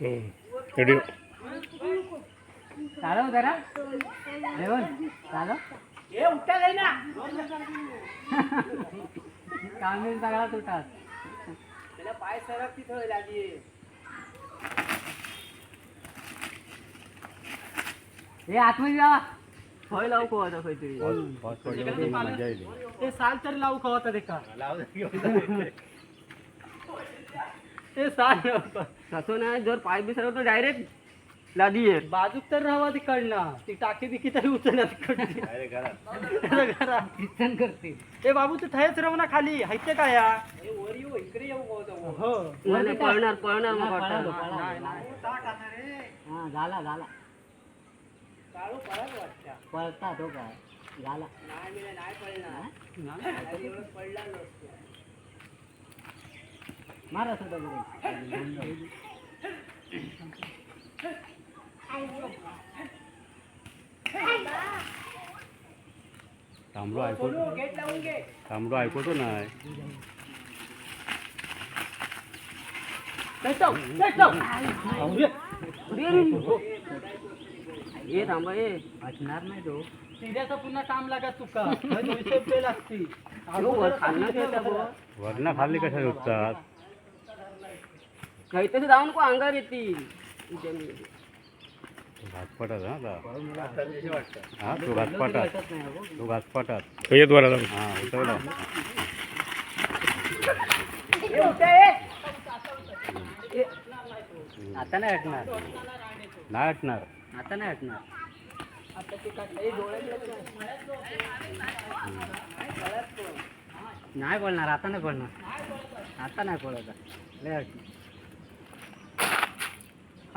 Video चालव जरा जेवण चालव कामीन सगळा तुटात पाय सरक तिथं लागी हे आतमध्ये जावा होय लावू को आता पडल्यावर ती साल तरी लावू का होता ते का? ते साल तसं नाही जर पाय बिसरव तर डायरेक्ट लादी ये बाजूक तर राहावा तिकडनं ती टाकी बिकी तरी उचलणार तिकडची घरात. कीर्तन करते ए बाबू तू ठयच राहू ना खाली हायते काय या वर येऊ इकडे येऊ हो पळणार पळणार मग हा झाला झाला पळता तो काय झाला मारा सुद्धा तांबडो ऐकतो तांबडो ऐकतो नाही ये थांबा ये. वाचणार नाही तो. तिच्याचा पुन्हा काम लागत तुका. दोनशे रुपये लागतील. वरणा खाल्ली कशा झोपतात काहीतरी जाऊन को अंगार येतील. घासपाटात हा हा तो घासपाटात तो घासपाटात येत बरं जाऊन. हा उठवला आता नाही हटणार. नाही हटणार. आता नाही हटणार. नाही बोलणार आता नाही बोलणार. आता नाही बोलत लय हटणार.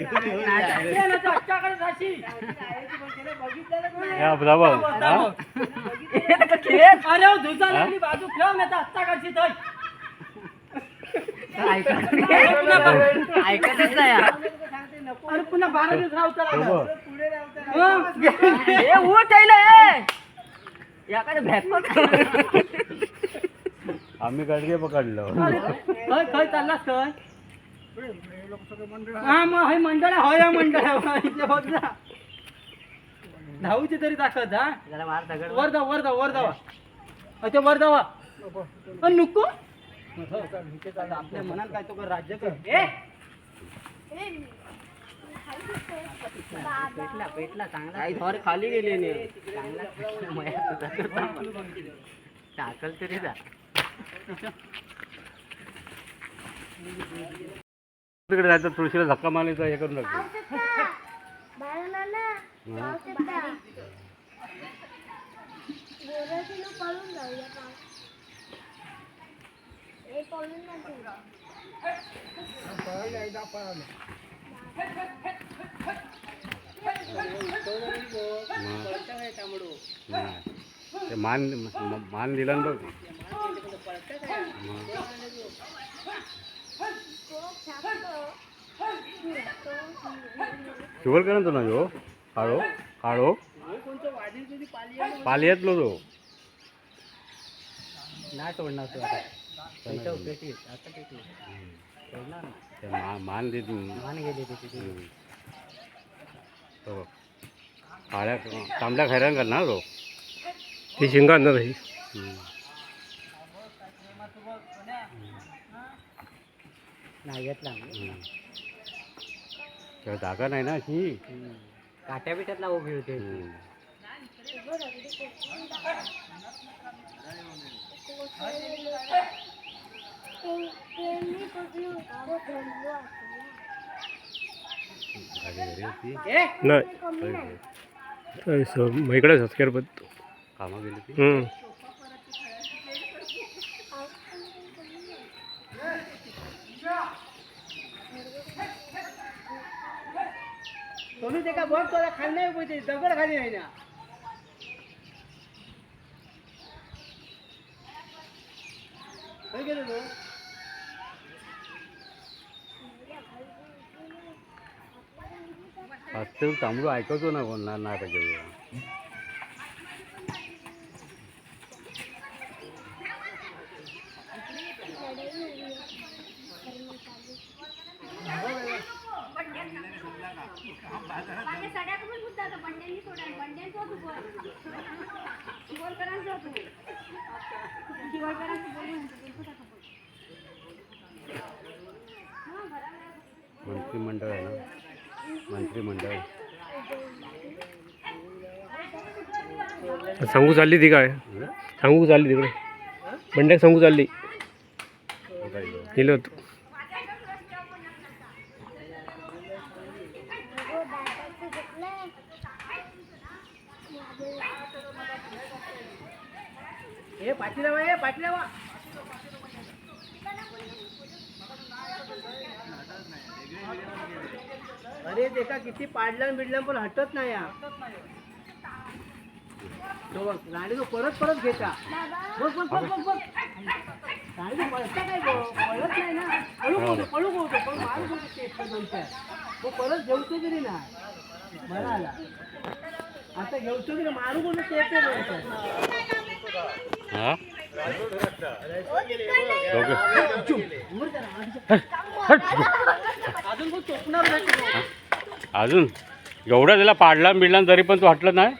ये हा? खेळ. अरे धुजा लागली, बाजू ठेव ना, त्या हट्टाकडची थंय. ऐकतच नाही हा. अरे पुन्हा बारा दिवस राहता बरोबर. ए उठ ए याकडे भॅक आम्ही गाडगे पकडलं खय खय चाललास खय हा मग हे मंडळ आहे, होय हा मंडळ आहे. इथले बघ ना धावूची तरी ताकद हा. वर जा वर जा वर जावा अच्छा वर जावा अन नको. आपल्या मनात काय तो कर राज्य कर. ए! पेटला पेटला चांगला. काही थोडे खाली गेले नाही चांगला पेटला मया टाकल तरी जा. तिकडे जायचं तुळशीला धक्का मारायचा हे करून टाकतो नाही. ते मान मान दिला ना बघ शुगर करा तो ना जो काळो काळो पाली येतलो तो. नाही सोडणार तू आता. पेटीस आता पेटीस सोडणार ना मान देत मान गेली त्याची हम्म. तो बघ. काळ्या तांबड्या खैरान करणार तो ती शिंगा ना तशी हम्म. नाही घेतला ना हम्म. त्याला जागा नाही ना अशी? काट्या. घरी घरी होती. नाही. तर स- मग इकडे सबस्क्राईब करतो कामा गेली ती? तुम्ही ते का बघ तुला खाली नाही पाहिजे दगड खाली नाही ना काय गेलो तो वास्तव तांबडू ऐकवतो ना कोण ना नाटक मंत्रिमंडळ आहे ना? मंत्रिमंडळ. सांगू चालली ती काय? हं? सांगू चालली तिकडे. बंड्याक सांगू चालली? गेलो होतो. ए पाठी लावा ए पाठी लावा अरे का किती पाडलं बिडलं पण हटत नाही या तो बघ राणी तो परत परत घेता. बघ बघ बघ बघ बघ. राणी तो पळता काय गं? पळत नाही ना. पळू कोणतो पळू कोणतो पण मारू कोणतो ते एकटा दोनच्या तो परत घेऊतो तरी ना बरा हा? अजून? एवढा त्याला पाडला बिडला तरी पण तो हटलं नाही?